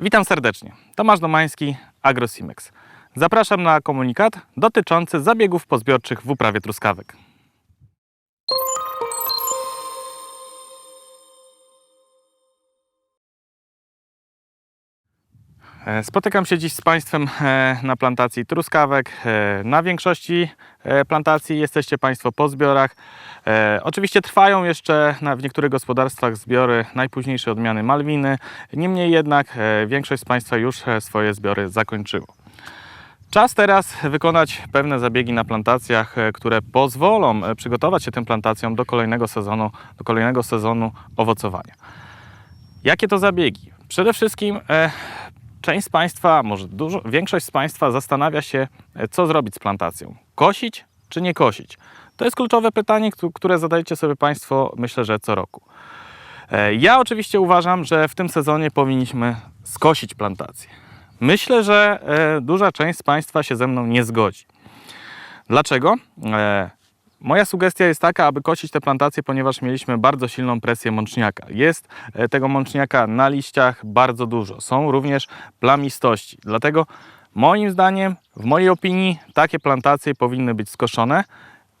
Witam serdecznie. Tomasz Domański, AgroSimex. Zapraszam na komunikat dotyczący zabiegów pozbiorczych w uprawie truskawek. Spotykam się dziś z Państwem e, na plantacji truskawek. E, Na większości e, plantacji jesteście Państwo po zbiorach. E, Oczywiście trwają jeszcze w niektórych gospodarstwach zbiory najpóźniejsze odmiany Malwiny. Niemniej jednak e, większość z Państwa już e, swoje zbiory zakończyło. Czas teraz wykonać pewne zabiegi na plantacjach, e, które pozwolą e, przygotować się tym plantacjom do kolejnego sezonu, do kolejnego sezonu owocowania. Jakie to zabiegi? Przede wszystkim e, część z Państwa, może dużo, większość z Państwa zastanawia się, e, co zrobić z plantacją. Kosić czy nie kosić? To jest kluczowe pytanie, któ- które zadajecie sobie Państwo, myślę, że co roku. E, Ja oczywiście uważam, że w tym sezonie powinniśmy skosić plantację. Myślę, że e, duża część z Państwa się ze mną nie zgodzi. Dlaczego? Moja sugestia jest taka, aby kosić te plantacje, ponieważ mieliśmy bardzo silną presję mączniaka. Jest e, tego mączniaka na liściach bardzo dużo. Są również plamistości. Dlatego moim zdaniem, w mojej opinii, takie plantacje powinny być skoszone,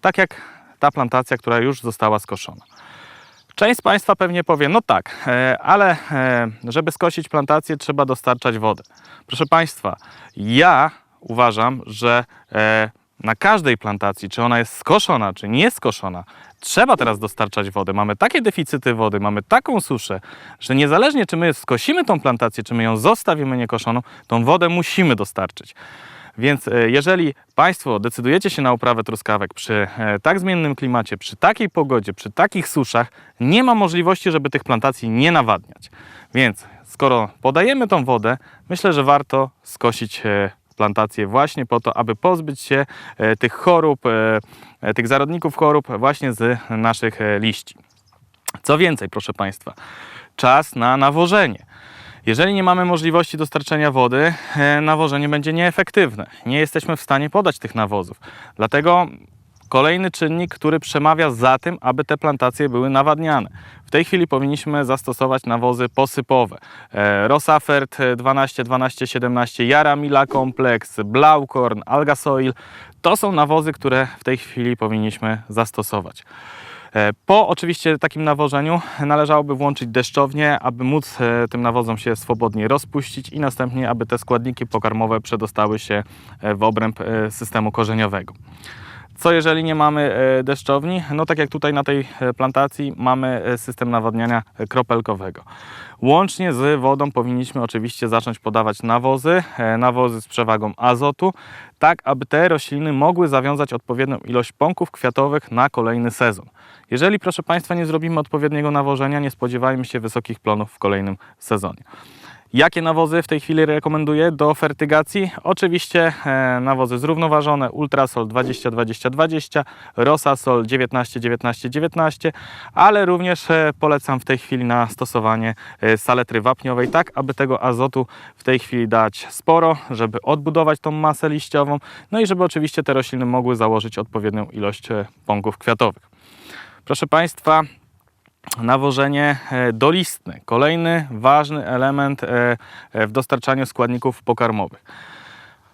tak jak ta plantacja, która już została skoszona. Część z Państwa pewnie powie, no tak, e, ale e, żeby skosić plantację, trzeba dostarczać wodę. Proszę Państwa, ja uważam, że na każdej plantacji, czy ona jest skoszona, czy nie skoszona, trzeba teraz dostarczać wodę. Mamy takie deficyty wody, mamy taką suszę, że niezależnie czy my skosimy tą plantację, czy my ją zostawimy niekoszoną, tą wodę musimy dostarczyć. Więc e, jeżeli Państwo decydujecie się na uprawę truskawek przy e, tak zmiennym klimacie, przy takiej pogodzie, przy takich suszach, nie ma możliwości, żeby tych plantacji nie nawadniać. Więc skoro podajemy tą wodę, myślę, że warto skosić e, plantację właśnie po to, aby pozbyć się e, tych chorób, e, e, tych zarodników chorób właśnie z naszych liści. Co więcej, proszę Państwa, czas na nawożenie. Jeżeli nie mamy możliwości dostarczenia wody, nawożenie będzie nieefektywne. Nie jesteśmy w stanie podać tych nawozów. Dlatego kolejny czynnik, który przemawia za tym, aby te plantacje były nawadniane. W tej chwili powinniśmy zastosować nawozy posypowe. E, Rosafert 12, 12, 17, Jaramila Complex, Blaukorn, Alga Soil. To są nawozy, które w tej chwili powinniśmy zastosować. E, Po oczywiście takim nawożeniu należałoby włączyć deszczownię, aby móc e, tym nawozom się swobodnie rozpuścić i następnie, aby te składniki pokarmowe przedostały się w obręb systemu korzeniowego. Co jeżeli nie mamy e, deszczowni? No tak jak tutaj na tej e, plantacji mamy e, system nawadniania kropelkowego. Łącznie z wodą powinniśmy oczywiście zacząć podawać nawozy, nawozy z przewagą azotu, tak aby te rośliny mogły zawiązać odpowiednią ilość pąków kwiatowych na kolejny sezon. Jeżeli proszę Państwa nie zrobimy odpowiedniego nawożenia, nie spodziewajmy się wysokich plonów w kolejnym sezonie. Jakie nawozy w tej chwili rekomenduję do fertygacji? Oczywiście e, nawozy zrównoważone Ultrasol 20-20-20, Rosasol 19-19-19, ale również e, polecam w tej chwili na stosowanie e, saletry wapniowej, tak aby tego azotu w tej chwili dać sporo, żeby odbudować tą masę liściową, no i żeby oczywiście te rośliny mogły założyć odpowiednią ilość pąków kwiatowych. Proszę Państwa, nawożenie e, dolistne. Kolejny ważny element e, e, w dostarczaniu składników pokarmowych.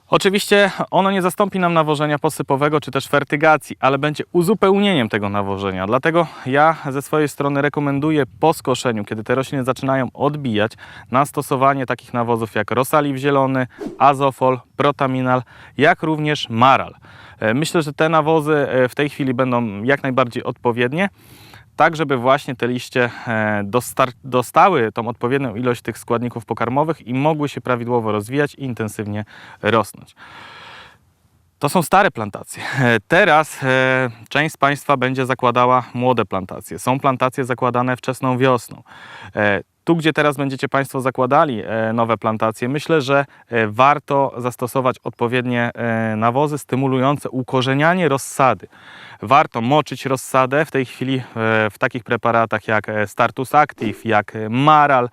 Oczywiście ono nie zastąpi nam nawożenia posypowego czy też fertygacji, ale będzie uzupełnieniem tego nawożenia. Dlatego ja ze swojej strony rekomenduję po skoszeniu, kiedy te rośliny zaczynają odbijać, na stosowanie takich nawozów jak Rosaliv zielony, Azofol, Protaminal, jak również Maral. Myślę, że te nawozy w tej chwili będą jak najbardziej odpowiednie tak żeby właśnie te liście e, dostały tą odpowiednią ilość tych składników pokarmowych i mogły się prawidłowo rozwijać i intensywnie rosnąć. To są stare plantacje. E, Teraz e, część z Państwa będzie zakładała młode plantacje. Są plantacje zakładane wczesną wiosną. Tu, gdzie teraz będziecie Państwo zakładali nowe plantacje, myślę, że warto zastosować odpowiednie nawozy stymulujące ukorzenianie rozsady. Warto moczyć rozsadę w tej chwili e, w takich preparatach jak e, Startus Active, jak e, Maral,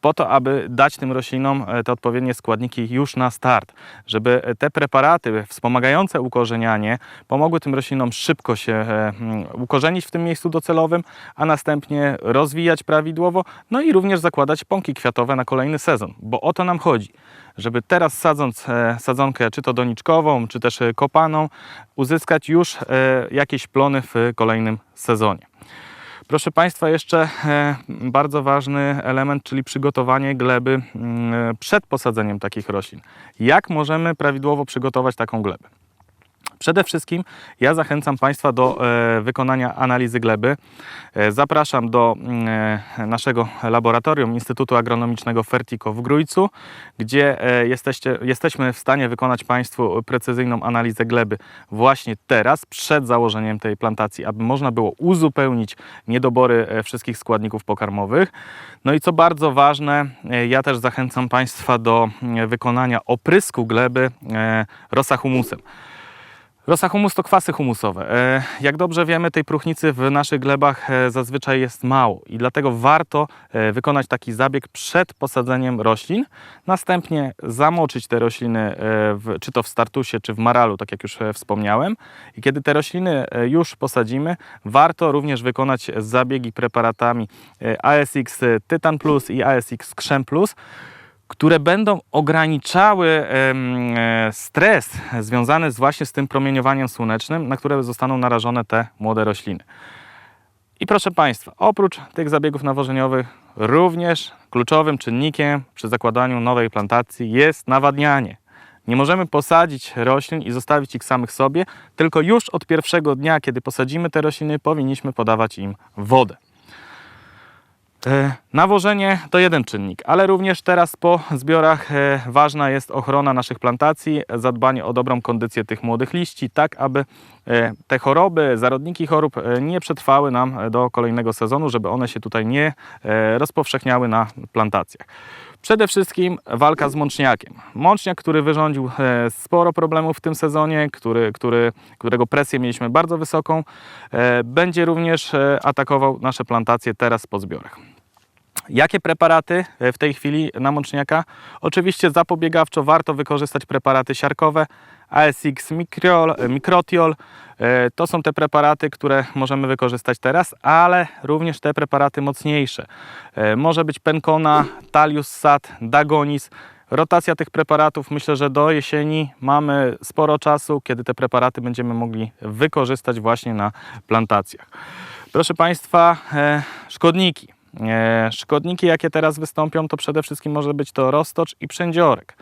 po to, aby dać tym roślinom te odpowiednie składniki już na start, żeby te preparaty wspomagające ukorzenianie pomogły tym roślinom szybko się mm, ukorzenić w tym miejscu docelowym, a następnie rozwijać prawidłowo, no i również zakładać pąki kwiatowe na kolejny sezon, bo o to nam chodzi żeby teraz sadząc e, sadzonkę, czy to doniczkową, czy też e, kopaną, uzyskać już e, jakieś plony w kolejnym sezonie. Proszę Państwa, jeszcze bardzo ważny element, czyli przygotowanie gleby mm, przed posadzeniem takich roślin. Jak możemy prawidłowo przygotować taką glebę? Przede wszystkim ja zachęcam Państwa do e, wykonania analizy gleby. E, zapraszam do e, naszego laboratorium Instytutu Agronomicznego Fertico w Grójcu, gdzie jesteście, jesteśmy w stanie wykonać Państwu precyzyjną analizę gleby właśnie teraz, przed założeniem tej plantacji, aby można było uzupełnić niedobory wszystkich składników pokarmowych. No i co bardzo ważne, ja też zachęcam Państwa do mm, wykonania oprysku gleby e, rosahumusem. Rosa humus to kwasy humusowe. E, Jak dobrze wiemy, tej próchnicy w naszych glebach e, zazwyczaj jest mało i dlatego warto e, wykonać taki zabieg przed posadzeniem roślin. Następnie zamoczyć te rośliny, w, czy to w startusie, czy w maralu, tak jak już wspomniałem. I kiedy te rośliny już posadzimy, warto również wykonać zabiegi preparatami ASX Tytan Plus i ASX Krzem Plus które będą ograniczały e, stres związany właśnie z tym promieniowaniem słonecznym, na które zostaną narażone te młode rośliny. I proszę Państwa, oprócz tych zabiegów nawożeniowych, również kluczowym czynnikiem przy zakładaniu nowej plantacji jest nawadnianie. Nie możemy posadzić roślin i zostawić ich samych sobie, tylko już od pierwszego dnia, kiedy posadzimy te rośliny, powinniśmy podawać im wodę. E, Nawożenie to jeden czynnik, ale również teraz po zbiorach e, ważna jest ochrona naszych plantacji, zadbanie o dobrą kondycję tych młodych liści, tak aby e, te choroby, zarodniki chorób nie przetrwały nam do kolejnego sezonu, żeby one się tutaj nie rozpowszechniały na plantacjach. Przede wszystkim walka z mączniakiem. Mączniak, który wyrządził e, sporo problemów w tym sezonie, który, który, którego presję mieliśmy bardzo wysoką, e, będzie również e, atakował nasze plantacje teraz po zbiorach. Jakie preparaty e, w tej chwili na mączniaka? Oczywiście zapobiegawczo warto wykorzystać preparaty siarkowe, ASX Microl, e. E, To są te preparaty, które możemy wykorzystać teraz, ale również te preparaty mocniejsze. Może być Pencona, Talius Sat, Dagonis. Rotacja tych preparatów myślę, że do jesieni mamy sporo czasu, kiedy te preparaty będziemy mogli wykorzystać właśnie na plantacjach. Proszę Państwa, szkodniki. E, Szkodniki, jakie teraz wystąpią, to przede wszystkim może być to roztocz i przędziorek.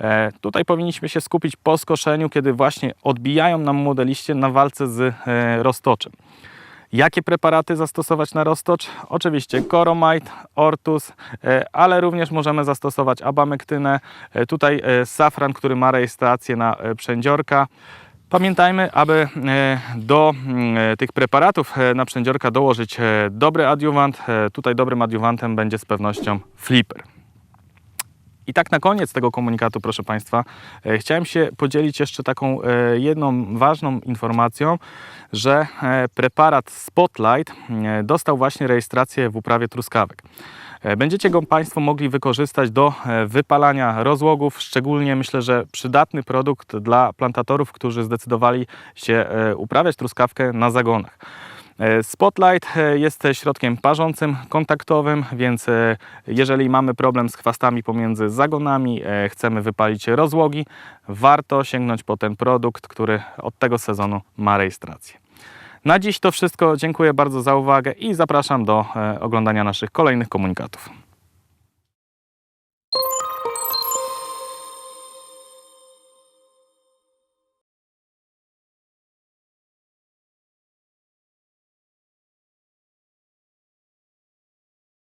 E, Tutaj powinniśmy się skupić po skoszeniu, kiedy właśnie odbijają nam młode liście na walce z e, roztoczem. Jakie preparaty zastosować na roztocz? Oczywiście Coromite, Ortus, ale również możemy zastosować abamektynę. Tutaj safran, który ma rejestrację na przędziorka. Pamiętajmy, aby e, do mm, e, tych preparatów e, na przędziorka dołożyć dobry adiuwant. Tutaj dobrym adiuwantem będzie z pewnością flipper. I tak na koniec tego komunikatu, proszę Państwa, chciałem się podzielić jeszcze taką jedną ważną informacją, że preparat Spotlight dostał właśnie rejestrację w uprawie truskawek. E, Będziecie go Państwo mogli wykorzystać do e, wypalania rozłogów, szczególnie myślę, że przydatny produkt dla plantatorów, którzy zdecydowali się e, uprawiać truskawkę na zagonach. Spotlight jest środkiem parzącym, kontaktowym, więc jeżeli mamy problem z chwastami pomiędzy zagonami, chcemy wypalić rozłogi, warto sięgnąć po ten produkt, który od tego sezonu ma rejestrację. Na dziś to wszystko. Dziękuję bardzo za uwagę i zapraszam do e, oglądania naszych kolejnych komunikatów.